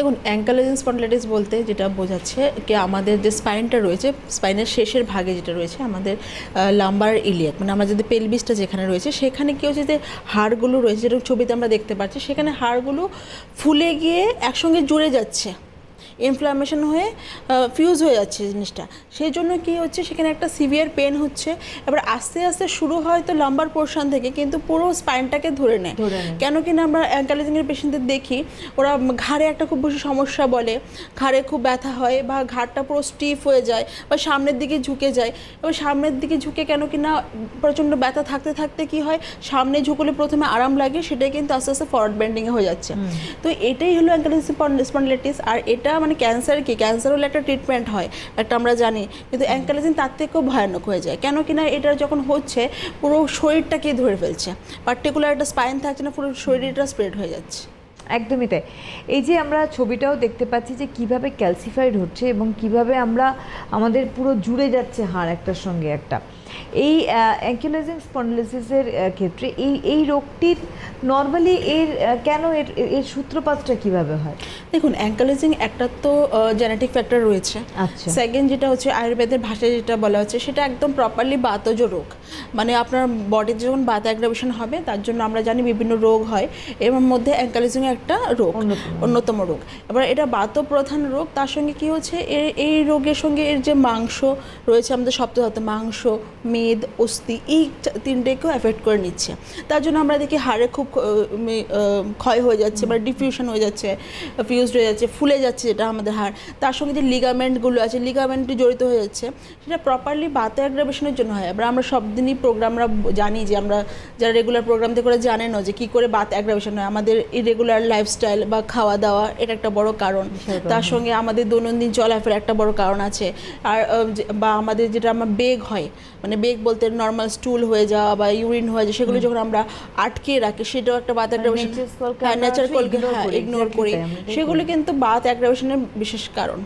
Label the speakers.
Speaker 1: দেখুন ankylosing spondylitis বলতে যেটা বোঝাচ্ছে কি আমাদের যে স্পাইনটা রয়েছে স্পাইনের শেষের ভাগে যেটা রয়েছে, আমাদের লাম্বার ইলিয়াক মানে আমরা যদি পেলভিসটা যেখানে রয়েছে, সেখানে কি হচ্ছে যে হাড়গুলো রয়েছে, যেরকম ছবিতে আমরা দেখতে পাচ্ছি, সেখানে হাড়গুলো ফুলে গিয়ে একসঙ্গে জুড়ে যাচ্ছে। ইনফ্লামেশন হয়ে ফিউজ হয়ে যাচ্ছে জিনিসটা। সেই জন্য কি হচ্ছে সেখানে একটা সিভিয়ার পেন হচ্ছে। এবার আস্তে আস্তে শুরু হয় তো লাম্বার পোর্শন থেকে কিন্তু পুরো স্পাইনটাকে ধরে নেয়। কেন কিনা আমরা অ্যাঙ্কালাইজিংয়ের পেশেন্টদের দেখি ওরা ঘাড়ে একটা খুব বেশি সমস্যা বলে। ঘাড়ে খুব ব্যথা হয় বা ঘাড়টা পুরো স্টিফ হয়ে যায় বা সামনের দিকে ঝুঁকে যায়। এবার সামনের দিকে ঝুঁকে কেন কি না প্রচণ্ড ব্যথা থাকতে থাকতে কি হয় সামনে ঝুঁকলে প্রথমে আরাম লাগে সেটাই কিন্তু আস্তে আস্তে ফরওয়ার্ড বেন্ডিংয়ে হয়ে যাচ্ছে। তো এটাই হলো অ্যাঙ্কালাইজিং স্পন্ডিলাইটিস আর এটা মানে ক্যান্সার কি? ক্যান্সার হলে একটা ট্রিটমেন্ট হয়, একটা আমরা জানি। কিন্তু অ্যাঙ্কালাইজিং তার থেকেও ভয়ানক হয়ে যায়। কেন কিনা এটা যখন হচ্ছে, পুরো শরীরটাকেই ধরে ফেলছে। পার্টিকুলার একটা স্পাইন থাকছে না, পুরো শরীরটা স্প্রেড হয়ে যাচ্ছে।
Speaker 2: একদমই তাই। এই যে আমরা ছবিটাও দেখতে পাচ্ছি যে কীভাবে ক্যালসিফাইড হচ্ছে এবং কীভাবে আমরা, আমাদের পুরো জুড়ে যাচ্ছে হাড় একটার সঙ্গে একটা। এই অ্যাঙ্কিলোজিং স্পন্ডিলোসিসের ক্ষেত্রে এই এই রোগটির নর্মালি এর কেন এর এর সূত্রপাতটা কীভাবে হয়?
Speaker 1: দেখুন অ্যাঙ্কালাইজিং একটা তো জেনেটিক ফ্যাক্টর রয়েছে।
Speaker 2: আচ্ছা।
Speaker 1: সেকেন্ড যেটা হচ্ছে আয়ুর্বেদের ভাষায় যেটা বলা হচ্ছে সেটা একদম প্রপারলি বাতজ রোগ। মানে আপনার বডিতে যখন বাত অ্যাগ্রাভেশন হবে তার জন্য আমরা জানি বিভিন্ন রোগ হয়। এর মধ্যে অ্যাঙ্কালাইজিং একটা রোগ
Speaker 2: অন্যতম।
Speaker 1: রোগ। এবার এটা বাত প্রধান রোগ তার সঙ্গে কি হচ্ছে? এই রোগের সঙ্গে এর যে মাংস রয়েছে আমাদের সপ্তাহতে মাংস মেদ অস্থি এই তিনটেকেও এফেক্ট করে নিচ্ছে। তার জন্য আমরা দেখি হাড়ে খুব ক্ষয় হয়ে যাচ্ছে বা ডিফিউশন হয়ে যাচ্ছে ফিউজড হয়ে যাচ্ছে ফুলে যাচ্ছে যেটা আমাদের হাড়। তার সঙ্গে যে লিগামেন্টগুলো আছে লিগামেন্টটি জড়িত হয়ে যাচ্ছে সেটা প্রপারলি বাত অ্যাগ্রাভেশনের জন্য হয়। এবার আমরা সব দিনই প্রোগ্রামরা জানি যে আমরা যারা রেগুলার প্রোগ্রাম থেকে ওরা জানেনও যে কী করে বাত অ্যাগ্রাভেশন হয়। আমাদের ইরেগুলার লাইফস্টাইল বা খাওয়া দাওয়া এটা একটা বড় কারণ। তার সঙ্গে আমাদের দৈনন্দিন চলাফেরা একটা বড় কারণ আছে। আর বা আমাদের যেটা আমার বেগ হয় মানে বেগ বলতে নর্মাল স্টুল হয়ে যাওয়া বা ইউরিন হয়ে যাওয়া সেগুলো যখন আমরা আটকে রাখি সেটাও একটা বাত অ্যাগ্রাভেশন ন্যাচারাল ইগনোর করি সেগুলো কিন্তু বাত অ্যাগ্রাভেশনের বিশেষ কারণ।